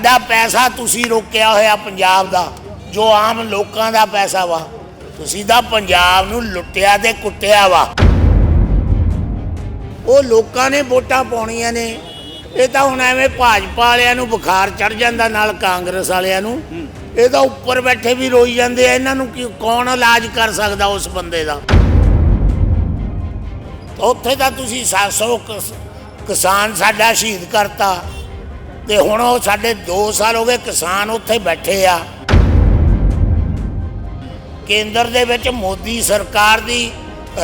ਸਾਡਾ ਪੈਸਾ ਤੁਸੀਂ ਰੋਕਿਆ ਹੋਇਆ ਪੰਜਾਬ ਦਾ, ਜੋ ਆਮ ਲੋਕਾਂ ਦਾ ਪੈਸਾ ਵਾ, ਤੁਸੀਂ ਤਾਂ ਪੰਜਾਬ ਨੂੰ ਲੁੱਟਿਆ ਤੇ ਕੁੱਟਿਆ ਵਾ। ਉਹ ਲੋਕਾਂ ਨੇ ਵੋਟਾਂ ਪਾਉਣੀਆਂ ਨੇ, ਇਹ ਤਾਂ ਹੁਣ ਐਵੇਂ ਭਾਜਪਾ ਵਾਲਿਆਂ ਨੂੰ ਬੁਖਾਰ ਚੜ ਜਾਂਦਾ, ਨਾਲ ਕਾਂਗਰਸ ਵਾਲਿਆਂ ਨੂੰ। ਇਹ ਤਾਂ ਉੱਪਰ ਬੈਠੇ ਵੀ ਰੋਈ ਜਾਂਦੇ ਆ, ਇਹਨਾਂ ਨੂੰ ਕੀ, ਕੌਣ ਇਲਾਜ ਕਰ ਸਕਦਾ ਉਸ ਬੰਦੇ ਦਾ? ਉੱਥੇ ਤਾਂ ਤੁਸੀਂ 700 ਕਿਸਾਨ ਸਾਡਾ ਸ਼ਹੀਦ ਕਰਤਾ ਤੇ ਹੁਣ ਉਹ ਸਾਡੇ 2 ਸਾਲ ਹੋ ਗਏ ਕਿਸਾਨ ਉੱਥੇ ਬੈਠੇ ਆ। ਕੇਂਦਰ ਦੇ ਵਿੱਚ ਮੋਦੀ ਸਰਕਾਰ ਦੀ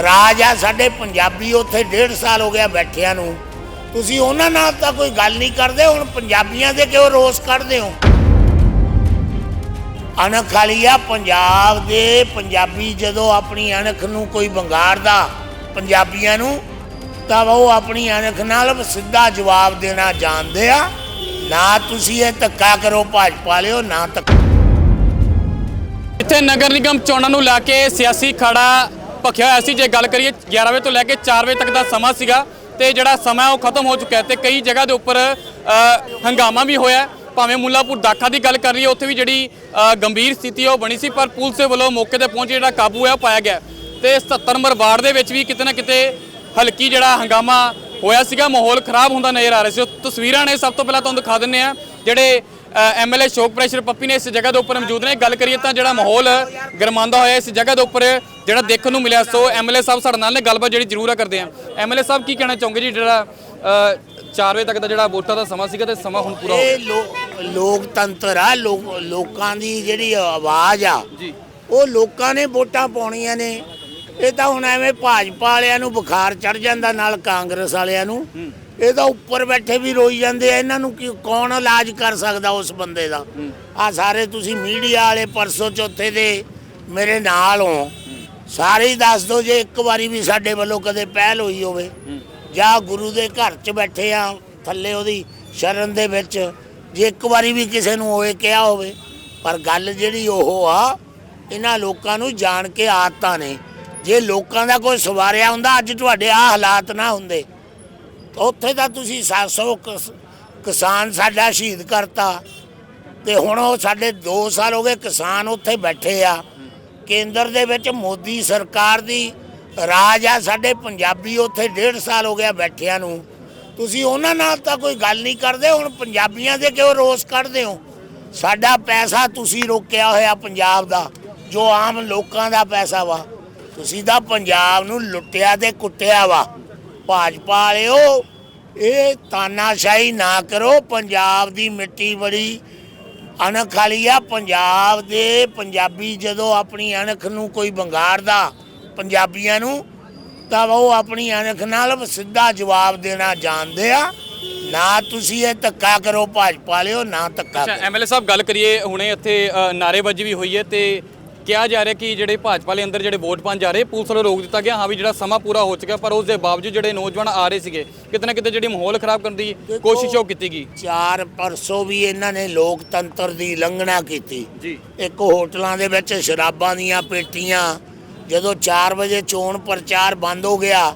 ਰਾਜ ਆ, ਸਾਡੇ ਪੰਜਾਬੀ ਉੱਥੇ 1.5 ਸਾਲ ਹੋ ਗਿਆ ਬੈਠਿਆਂ ਨੂੰ। ਤੁਸੀਂ ਉਹਨਾਂ ਨਾਲ ਤਾਂ ਕੋਈ ਗੱਲ ਨਹੀਂ ਕਰਦੇ, ਹੁਣ ਪੰਜਾਬੀਆਂ ਦੇ ਕਿਉਂ ਰੋਸ ਕੱਢਦੇ ਹੋ? ਅਣਖ ਵਾਲੀ ਆ, ਪੰਜਾਬ ਦੇ ਪੰਜਾਬੀ ਜਦੋਂ ਆਪਣੀ ਅਣਖ ਨੂੰ ਕੋਈ ਵੰਗਾਰਦਾ ਪੰਜਾਬੀਆਂ ਨੂੰ, ਤਾਂ ਉਹ ਆਪਣੀ ਅਣਖ ਨਾਲ ਸਿੱਧਾ ਜਵਾਬ ਦੇਣਾ ਜਾਣਦੇ ਆ। ਨਾ ਤੁਸੀਂ ਇਹ ਧੱਕਾ ਕਰੋ, ਭਾਜਪਾ ਲਿਓ ਨਾ ਧੱਕਾ ਇੱਥੇ ਨਗਰ ਨਿਗਮ ਚੋਣਾਂ ਨੂੰ ਲੈ ਕੇ ਸਿਆਸੀ ਖੜਾ ਭਖਿਆ ਹੋਇਆ ਸੀ। ਜੇ ਗੱਲ ਕਰੀਏ 11 ਵਜੇ ਤੋਂ ਲੈ ਕੇ 4 ਵਜੇ ਤੱਕ ਦਾ ਸਮਾਂ ਸੀਗਾ ਤੇ ਜਿਹੜਾ ਸਮਾਂ ਉਹ ਖਤਮ ਹੋ ਚੁੱਕਿਆ ਹੈ ਤੇ ਕਈ ਜਗ੍ਹਾ ਦੇ ਉੱਪਰ ਹੰਗਾਮਾ ਵੀ ਹੋਇਆ। ਭਾਵੇਂ ਮੁੱਲਾਪੁਰ ਦਾਖਾ ਦੀ ਗੱਲ ਕਰ ਰਹੀ ਹੈ ਉੱਥੇ ਵੀ ਜਿਹੜੀ ਗੰਭੀਰ ਸਥਿਤੀ ਉਹ ਬਣੀ ਸੀ, ਪਰ ਪੁਲਿਸ ਦੇ ਵੱਲੋਂ ਮੌਕੇ ਤੇ ਪਹੁੰਚ ਜਿਹੜਾ ਕਾਬੂ ਹੈ ਉਹ ਪਾਇਆ ਗਿਆ। ਤੇ 77 ਨੰਬਰ ਵਾਰਡ ਦੇ ਵਿੱਚ ਵੀ ਕਿਤੇ ਨਾ ਕਿਤੇ ਹਲਕੀ ਜਿਹੜਾ ਹੰਗਾਮਾ ਹੋਇਆ ਸੀਗਾ ਮਾਹੌਲ ਖਰਾਬ ਹੁੰਦਾ ਨਜ਼ਰ ਆ ਰਿਹਾ ਸੀ। ਤਸਵੀਰਾਂ ਨੇ ਸਭ ਤੋਂ ਪਹਿਲਾਂ ਤੁਹਾਨੂੰ ਦਿਖਾ ਦਿੰਨੇ ਆ ਜਿਹੜੇ ਐਮਐਲਏ ਸ਼ੋਕ ਪ੍ਰੈਸ਼ਰ ਪੱਪੀ ਨੇ ਇਸ ਜਗ੍ਹਾ ਦੇ ਉੱਪਰ ਮੌਜੂਦ ਨੇ। ਗੱਲ ਕਰੀਏ ਤਾਂ ਜਿਹੜਾ ਮਾਹੌਲ ਗਰਮਾਉਂਦਾ ਹੋਇਆ ਇਸ ਜਗ੍ਹਾ ਦੇ ਉੱਪਰ ਜਿਹੜਾ ਦੇਖਣ ਨੂੰ ਮਿਲਿਆ ਸੋ ਐਮਐਲਏ ਸਾਹਿਬ ਸਾਡੇ ਨਾਲ ਨੇ। ਗੱਲਬਾਤ ਜਿਹੜੀ ਜ਼ਰੂਰ ਆ ਕਰਦੇ ਆ ਐਮਐਲਏ ਸਾਹਿਬ ਕੀ ਕਹਿਣਾ ਚਾਹੋਗੇ ਜੀ? ਜਿਹੜਾ 4 ਵਜੇ ਤੱਕ ਦਾ ਜਿਹੜਾ ਵੋਟਾਂ ਦਾ ਸਮਾਂ ਸੀਗਾ ਤੇ ਸਮਾਂ ਹੁਣ ਪੂਰਾ ਹੋ ਗਿਆ। ਲੋਕਤੰਤਰ ਆ ਲੋਕ- ਲੋਕਾਂ ਦੀ ਜਿਹੜੀ ਆਵਾਜ਼ ਆ ਜੀ। ਉਹ ਲੋਕਾਂ ਨੇ ਵੋਟਾਂ ਪਾਉਣੀਆਂ ਨੇ। ਇਹ ਤਾਂ ਹੁਣ ਐਵੇਂ ਭਾਜਪਾ ਵਾਲਿਆਂ ਨੂੰ ਬੁਖਾਰ ਚੜ ਜਾਂਦਾ ਨਾਲ ਕਾਂਗਰਸ ਵਾਲਿਆਂ ਨੂੰ। ਇਹ ਤਾਂ ਉੱਪਰ ਬੈਠੇ ਵੀ ਰੋਈ ਜਾਂਦੇ ਆ ਇਹਨਾਂ ਨੂੰ ਕੀ ਕੌਣ ਇਲਾਜ ਕਰ ਸਕਦਾ ਉਸ ਬੰਦੇ ਦਾ? ਆ ਸਾਰੇ ਤੁਸੀਂ ਮੀਡੀਆ ਵਾਲੇ ਪਰਸੋਂ ਚੌਥੇ ਦੇ ਮੇਰੇ ਨਾਲ ਹੋ। ਸਾਰੇ ਹੀ ਦੱਸ ਦਿਓ ਜੇ ਇੱਕ ਵਾਰੀ ਵੀ ਸਾਡੇ ਵੱਲੋਂ ਕਦੇ ਪਹਿਲ ਹੋਈ ਹੋਵੇ। ਜਾਂ ਗੁਰੂ ਦੇ ਘਰ 'ਚ ਬੈਠੇ ਆ ਥੱਲੇ ਉਹਦੀ ਸ਼ਰਨ ਦੇ ਵਿੱਚ ਜੇ ਇੱਕ ਵਾਰੀ ਵੀ ਕਿਸੇ ਨੂੰ ਹੋਏ ਕਿਹਾ ਹੋਵੇ। ਪਰ ਗੱਲ ਜਿਹੜੀ ਉਹ ਆ ਇਹਨਾਂ ਲੋਕਾਂ ਨੂੰ ਜਾਣ ਕੇ ਆਦਤਾਂ ਨੇ। ਜੇ ਲੋਕਾਂ ਦਾ ਕੋਈ ਸਵਾਰਿਆ ਹੁੰਦਾ, ਅੱਜ ਤੁਹਾਡੇ ਆ ਹਾਲਾਤ ਨਾ ਹੁੰਦੇ। ਉੱਥੇ ਤਾਂ ਤੁਸੀਂ 700 ਕਿਸ- ਕਿਸਾਨ ਸਾਡਾ ਸ਼ਹੀਦ ਕਰਤਾ। ਤੇ ਹੁਣ ਉਹ ਸਾਡੇ 2 ਸਾਲ ਹੋ ਗਏ ਕਿਸਾਨ ਉੱਥੇ ਬੈਠੇ ਆ। ਕੇਂਦਰ ਦੇ ਵਿੱਚ ਮੋਦੀ ਸਰਕਾਰ ਦੀ ਰਾਜ ਆ, ਸਾਡੇ ਪੰਜਾਬੀ ਉੱਥੇ 1.5 ਸਾਲ ਹੋ ਗਿਆ ਬੈਠਿਆਂ ਨੂੰ। ਤੁਸੀਂ ਉਹਨਾਂ ਨਾਲ ਤਾਂ ਕੋਈ ਗੱਲ ਨਹੀਂ ਕਰਦੇ, ਹੁਣ ਪੰਜਾਬੀਆਂ ਦੇ ਕਿਉਂ ਰੋਸ ਕੱਢਦੇ ਹੋ? ਸਾਡਾ ਪੈਸਾ ਤੁਸੀਂ ਰੋਕਿਆ ਹੋਇਆ ਪੰਜਾਬ ਦਾ, ਜੋ ਆਮ ਲੋਕਾਂ ਦਾ ਪੈਸਾ ਵਾ। ਤੁਸੀਂ ਤਾਂ ਪੰਜਾਬ ਨੂੰ ਲੁੱਟਿਆ ਤੇ ਕੁੱਟਿਆ ਵਾ। ਭਾਜਪਾ ਵਾਲਿਓ ਇਹ ਤਾਨਾਸ਼ਾਹੀ ਨਾ ਕਰੋ। ਪੰਜਾਬ ਦੀ ਮਿੱਟੀ ਬੜੀ ਅਣਖ ਵਾਲੀ ਆ। ਪੰਜਾਬ ਦੇ ਪੰਜਾਬੀ ਜਦੋਂ ਆਪਣੀ ਅਣਖ ਨੂੰ ਕੋਈ ਵੰਗਾਰਦਾ ਪੰਜਾਬੀਆਂ ਨੂੰ ਤਾਂ ਉਹ ਆਪਣੀ ਅਣਖ ਨਾਲ ਸਿੱਧਾ ਜਵਾਬ ਦੇਣਾ ਜਾਣਦੇ ਆ। ਨਾ ਤੁਸੀਂ ਇਹ ਧੱਕਾ ਕਰੋ ਭਾਜਪਾ ਵਾਲਿਓ ਨਾ ਧੱਕਾ ਕਰੋ। ਐਮਐਲਏ ਸਾਹਿਬ ਗੱਲ ਕਰੀਏ ਹੁਣੇ ਇੱਥੇ ਅ, ਨਾਅਰੇਬਾਜ਼ੀ ਵੀ ਹੋਈ ਹੈ ਤੇ ਕਿਹਾ ਜਾ ਰਿਹਾ ਕਿ ਜਿਹੜੇ ਭਾਜਪਾ ਵਾਲੇ ਅੰਦਰ ਜਿਹੜੇ ਵੋਟ ਪਾਉਣ ਜਾ ਰਹੇ ਪੁਲਿਸ ਵੱਲੋਂ ਰੋਕ ਦਿੱਤਾ ਗਿਆ। ਹਾਂ ਵੀ ਜਿਹੜਾ ਸਮਾਂ ਪੂਰਾ ਹੋ ਚੁੱਕਾ ਪਰ ਉਸ ਦੇ ਬਾਵਜੂਦ ਜਿਹੜੇ ਨੌਜਵਾਨ ਆ ਰਹੇ ਸੀਗੇ ਕਿਤੇ ਨਾ ਕਿਤੇ ਜਿਹੜੀ ਮਾਹੌਲ ਖਰਾਬ ਕਰਨ ਦੀ ਕੋਸ਼ਿਸ਼ ਉਹ ਕੀਤੀ ਗਈ। ਚਾਰ ਪਰਸੋਂ ਵੀ ਇਹਨਾਂ ਨੇ ਲੋਕਤੰਤਰ ਦੀ ਲੰਘਣਾ ਕੀਤੀ। ਜੀ। ਇੱਕ ਹੋਟਲਾਂ ਦੇ ਵਿੱਚ ਸ਼ਰਾਬਾਂ ਦੀਆਂ ਪੇਟੀਆਂ ਜਦੋਂ 4 ਵਜੇ ਚੋਣ ਪ੍ਰਚਾਰ ਬੰਦ ਹੋ ਗਿਆ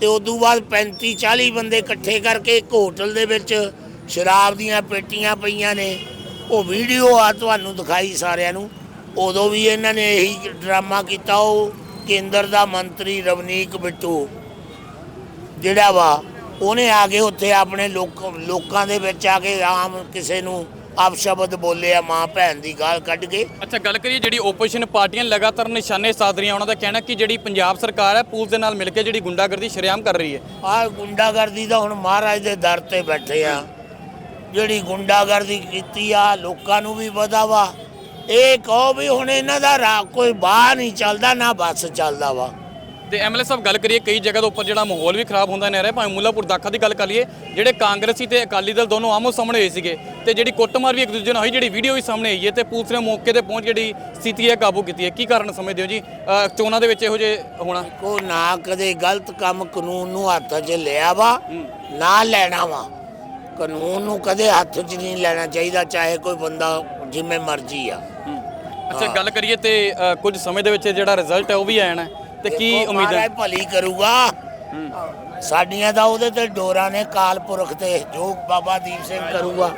ਤੇ ਉਦੋਂ ਬਾਅਦ 35 40 ਬੰਦੇ ਇਕੱਠੇ ਕਰਕੇ ਇੱਕ ਹੋਟਲ ਦੇ ਵਿੱਚ ਸ਼ਰਾਬ ਦੀਆਂ ਪੇਟੀਆਂ ਪਈਆਂ ਨੇ। ਉਹ ਵੀਡੀਓ ਆ ਤੁਹਾਨੂੰ ਦਿਖਾਈ ਸਾਰਿਆਂ ਨੂੰ। ਉਦੋਂ ਵੀ ਇਹਨਾਂ ਨੇ ਇਹੀ ਡਰਾਮਾ ਕੀਤਾ ਉਹ ਕੇਂਦਰ ਦਾ ਮੰਤਰੀ ਰਵਨੀਕ ਬਿੱਟੂ। ਜਿਹੜਾ ਵਾ ਉਹਨੇ ਆ ਕੇ ਉੱਥੇ ਆਪਣੇ ਲੋਕ ਲੋਕਾਂ ਦੇ ਵਿੱਚ ਆ ਕੇ ਆਮ ਕਿਸੇ ਨੂੰ ਅਪਸ਼ਬਦ ਬੋਲਿਆ ਮਾਂ ਭੈਣ ਦੀ ਗਾਲ ਕੱਢ ਕੇ। ਅੱਛਾ ਗੱਲ ਕਰੀਏ ਜਿਹੜੀ ਓਪੋਜੀਸ਼ਨ ਪਾਰਟੀਆਂ ਲਗਾਤਾਰ ਨਿਸ਼ਾਨੇ ਸਾਧ ਰਹੀਆਂ ਉਹਨਾਂ ਦਾ ਕਹਿਣਾ ਕਿ ਜਿਹੜੀ ਪੰਜਾਬ ਸਰਕਾਰ ਹੈ ਪੁਲਿਸ ਦੇ ਨਾਲ ਮਿਲ ਕੇ ਜਿਹੜੀ ਗੁੰਡਾਗਰਦੀ ਸ਼ਰੇਆਮ ਕਰ ਰਹੀ ਹੈ। ਆਹ ਗੁੰਡਾਗਰਦੀ ਤਾਂ ਹੁਣ ਮਹਾਰਾਜ ਦੇ ਦਰ ਤੇ ਬੈਠੇ ਆ। ਜਿਹੜੀ ਗੁੰਡਾਗਰਦੀ ਕੀਤੀ ਆ ਲੋਕਾਂ ਨੂੰ ਵੀ ਪਤਾ ਵਾ। ਇਹ ਕਹੋ ਵੀ ਹੁਣ ਇਹਨਾਂ ਦਾ ਰਾ- ਕੋਈ ਬਾਹ ਨਹੀਂ ਚੱਲਦਾ ਨਾ ਬੱਸ ਚੱਲਦਾ ਵਾ। ਤੇ ਐਮਐਲਏ ਸਾਹਿਬ ਗੱਲ ਕਰੀਏ ਕਈ ਜਗ੍ਹਾ ਦੇ ਉੱਪਰ ਜਿਹੜਾ ਮਾਹੌਲ ਵੀ ਖਰਾਬ ਹੁੰਦਾ ਨਹਿ ਰਿਹਾ ਭਾਵੇਂ ਮੁੱਲਾਪੁਰ ਦਾਖਾ ਦੀ ਗੱਲ ਕਰ ਲਈਏ ਜਿਹੜੇ ਕਾਂਗਰਸੀ ਤੇ ਅਕਾਲੀ ਦਲ ਦੋਨੋਂ ਆਮੋ ਸਾਹਮਣੇ ਹੋਏ ਸੀਗੇ ਤੇ ਜਿਹੜੀ ਕੁੱਟਮਾਰ ਵੀ ਇੱਕ ਦੂਜੇ ਨਾਲ ਹੋਈ ਜਿਹੜੀ ਵੀਡੀਓ ਵੀ ਸਾਹਮਣੇ ਆਈ ਹੈ ਤੇ ਪੁਲਿਸ ਨੇ ਮੌਕੇ ਤੇ ਪਹੁੰਚ ਜਿਹੜੀ ਸਥਿਤੀ ਹੈ ਕਾਬੂ ਕੀਤੀ ਹੈ। ਕੀ ਕਾਰਨ ਸਮਝਦੇ ਹੋ ਜੀ? ਚੋਣਾਂ ਦੇ ਵਿੱਚ ਇਹੋ ਜਿਹੇ ਹੋਣਾ? ਕੋ ਨਾ ਕਦੇ ਗਲਤ ਕੰਮ ਕਾਨੂੰਨ ਨੂੰ ਹੱਥ 'ਚ ਲਿਆ ਵਾ ਨਾ ਲੈਣਾ ਵਾ। ਕਾਨੂੰਨ ਨੂੰ ਕਦੇ ਹੱਥ 'ਚ ਨਹੀਂ ਲੈਣਾ ਚਾਹੀਦਾ ਚਾਹੇ ਕੋਈ ਬੰਦਾ ਜਿਵੇਂ ਮਰਜ਼ੀ ਆ। ਅੱਛਾ ਗੱਲ ਕਰੀਏ ਤੇ ਅ, ਕੁਝ ਸਮੇਂ ਦੇ ਵਿੱਚ ਜਿਹੜਾ ਰਿਜ਼ਲਟ ਹੈ ਉਹ ਵੀ ਆਣਾ ਹੈ ਤੇ ਕੀ ਦੇਖੋ, ਉਮੀਦ ਹੈ? ਮਹਾਰਾਜ ਭਲੀ ਕਰੂਗਾ। ਸਾਡੀਆਂ ਤਾਂ ਉਹਦੇ ਤੇ ਡੋਰਾਂ ਨੇ ਕਾਲ ਪੁਰਖ ਤੇ ਜੋ ਬਾਬਾ ਦੀਪ ਸਿੰਘ ਕਰੂਗਾ।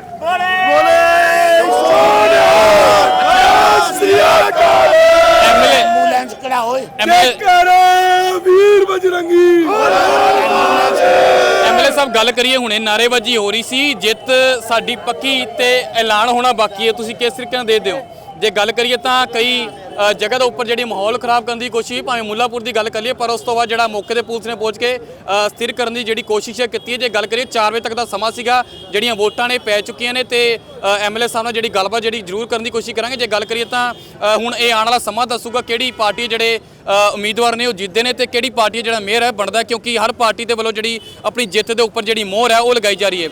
ਐਮਐਲਏ ਐਂਬੂਲੈਂਸ ਕਿਹੜਾ ਓਏ। ਐਮਐਲਏ ਵੀਰ ਬਜਰੰਗੀ। ਐਮਐਲਏ ਸਾਹਿਬ ਗੱਲ ਕਰੀਏ ਹੁਣੇ ਨਾਰੇਬਾਜ਼ੀ ਹੋ ਰਹੀ ਸੀ ਜਿੱਤ ਸਾਡੀ ਪੱਕੀ ਤੇ ਐਲਾਨ ਹੋਣਾ ਬਾਕੀ ਹੈ ਤੁਸੀਂ ਕਿਸ ਤਰੀਕੇ ਨਾਲ ਦੇਖਦੇ ਹੋ ਜੇ ਗੱਲ ਕਰੀਏ ਤਾਂ ਕਈ ਜਗ੍ਹਾ ਦੇ ਉੱਪਰ ਜਿਹੜੀ ਮਾਹੌਲ ਖਰਾਬ ਕਰਨ ਦੀ ਕੋਸ਼ਿਸ਼ ਭਾਵੇਂ ਮੁੱਲਾਪੁਰ ਦੀ ਗੱਲ ਕਰ ਲਈਏ, ਪਰ ਉਸ ਤੋਂ ਬਾਅਦ ਜਿਹੜਾ ਮੌਕੇ ਤੇ ਪੁਲਿਸ ਨੇ ਪਹੁੰਚ ਕੇ ਸਥਿਰ ਕਰਨ ਦੀ ਜਿਹੜੀ ਕੋਸ਼ਿਸ਼ ਹੈ ਕੀਤੀ ਹੈ, ਜੇ ਗੱਲ ਕਰੀਏ 4 ਵਜੇ ਤੱਕ ਦਾ ਸਮਾਂ ਸੀਗਾ, ਜਿਹੜੀਆਂ ਵੋਟਾਂ ਨੇ ਪੈ ਚੁੱਕੀਆਂ ਨੇ ਤੇ ਐਮਐਲਏ ਸਾਹਿਬ ਨਾਲ ਜਿਹੜੀ ਗੱਲਬਾਤ ਜਿਹੜੀ ਜ਼ਰੂਰ ਕਰਨ ਦੀ ਕੋਸ਼ਿਸ਼ ਕਰਾਂਗੇ। ਜੇ ਗੱਲ ਕਰੀਏ ਤਾਂ ਹੁਣ ਇਹ ਆਉਣ ਵਾਲਾ ਸਮਾਂ ਦੱਸੂਗਾ ਕਿਹੜੀ ਪਾਰਟੀ ਜਿਹੜੇ ਉਮੀਦਵਾਰ ਨੇ ਉਹ ਜਿੱਤਦੇ ਨੇ ਤੇ ਕਿਹੜੀ ਪਾਰਟੀ ਜਿਹੜਾ ਮੇਅਰ ਹੈ, ਬਣਦਾ ਕਿਉਂਕਿ ਹਰ ਪਾਰਟੀ ਦੇ ਵੱਲੋਂ ਜਿਹੜੀ ਆਪਣੀ ਜਿੱਤ ਦੇ ਉੱਪਰ ਜਿਹੜੀ ਮੋਹਰ ਹੈ, ਉਹ ਲਗਾਈ ਜਾ ਰਹੀ ਹੈ।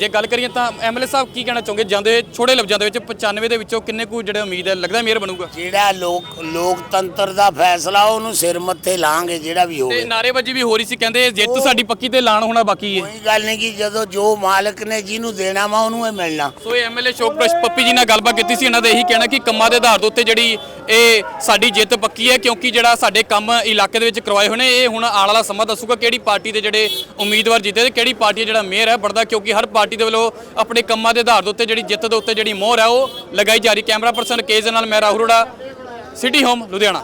ਜੇ ਗੱਲ ਕਰੀਏ ਤਾਂ ਐਮਐਲਏ ਸਾਹਿਬ ਕੀ ਕਹਿਣਾ ਚਾਹੋਗੇ? ਜਾਂਦੇ ਛੋੜੇ ਲਫ਼ਜ਼ਾਂ ਦੇ ਵਿੱਚ 95 ਦੇ ਵਿੱਚੋਂ ਕਿੰਨੇ ਕੁ ਜਿਹੜੇ ਉਮੀਦ ਹੈ ਲੱਗਦਾ ਮੇਅਰ ਬਣੂਗਾ? ਜਿਹੜਾ ਲੋਕ ਲੋਕਤੰਤਰ ਦਾ ਫੈਸਲਾ ਉਹਨੂੰ ਸਿਰ ਮੱਥੇ ਲਾਂਗੇ ਜਿਹੜਾ ਵੀ ਤੇ ਹੋਵੇ ਨਾਰੇਬਾਜ਼ੀ ਵੀ ਹੋ ਰਹੀ ਸੀ ਕਹਿੰਦੇ ਜਿੱਤ ਸਾਡੀ ਪੱਕੀ ਤੇ ਐਲਾਨ ਹੋਣਾ ਬਾਕੀ ਹੈ। ਕੋਈ ਗੱਲ ਨਹੀਂ ਕਿ ਜਦੋਂ ਜੋ ਮਾਲਕ ਨੇ ਜਿਹਨੂੰ ਦੇਣਾ ਵਾ ਉਹਨੂੰ ਇਹ ਮਿਲਣਾ। ਸੋ ਇਹ ਐਮਐਲਏ ਸ਼ੋਕਪ੍ਰਸ਼ ਪੱਪੀ ਜੀ ਨਾਲ ਗੱਲਬਾਤ ਕੀਤੀ ਸੀ ਇਹਨਾਂ ਦਾ ਇਹੀ ਕਹਿਣਾ ਕਿ ਕੰਮਾਂ ਦੇ ਆਧਾਰ ਦੇ ਉੱਤੇ ਜਿਹੜੀ ਇਹ ਸਾਡੀ ਜਿੱਤ ਪੱਕੀ ਹੈ ਕਿਉਂਕਿ ਜਿਹੜਾ ਸਾਡੇ ਕੰਮ ਇਲਾਕੇ ਦੇ ਵਿੱਚ ਕਰਵਾਏ ਹੋਏ ਨੇ ਇਹ ਹੁਣ ਆਉਣ ਵਾਲਾ ਸਮਾਂ ਦੱਸੂਗਾ ਕਿਹੜੀ ਪਾਰਟੀ ਦੇ ਜਿਹੜੇ ਉਮੀਦਵਾਰ ਜਿੱਤੇ ਤੇ ਕਿਹੜੀ ਪਾਰਟੀ ਹੈ ਜਿਹੜਾ ਮੇਅਰ ਹੈ ਬਣਦਾ ਕਿਉਂਕਿ ਹਰ ਪਾਰਟੀ ਦੇ ਵੱਲੋਂ ਆਪਣੇ ਕੰਮਾਂ ਦੇ ਆਧਾਰ ਦੇ ਉੱਤੇ ਜਿਹੜੀ ਜਿੱਤ ਦੇ ਉੱਤੇ ਜਿਹੜੀ ਮੋਹਰ ਹੈ ਉਹ ਲਗਾਈ ਜਾ ਰਹੀ। ਕੈਮਰਾ ਪਰਸਨ ਕੇਜ ਦੇ ਨਾਲ ਮੈਂ ਰਾਹੁਲ ਅਰੋੜਾ ਸਿਟੀ ਹੋਮ ਲੁਧਿਆਣਾ।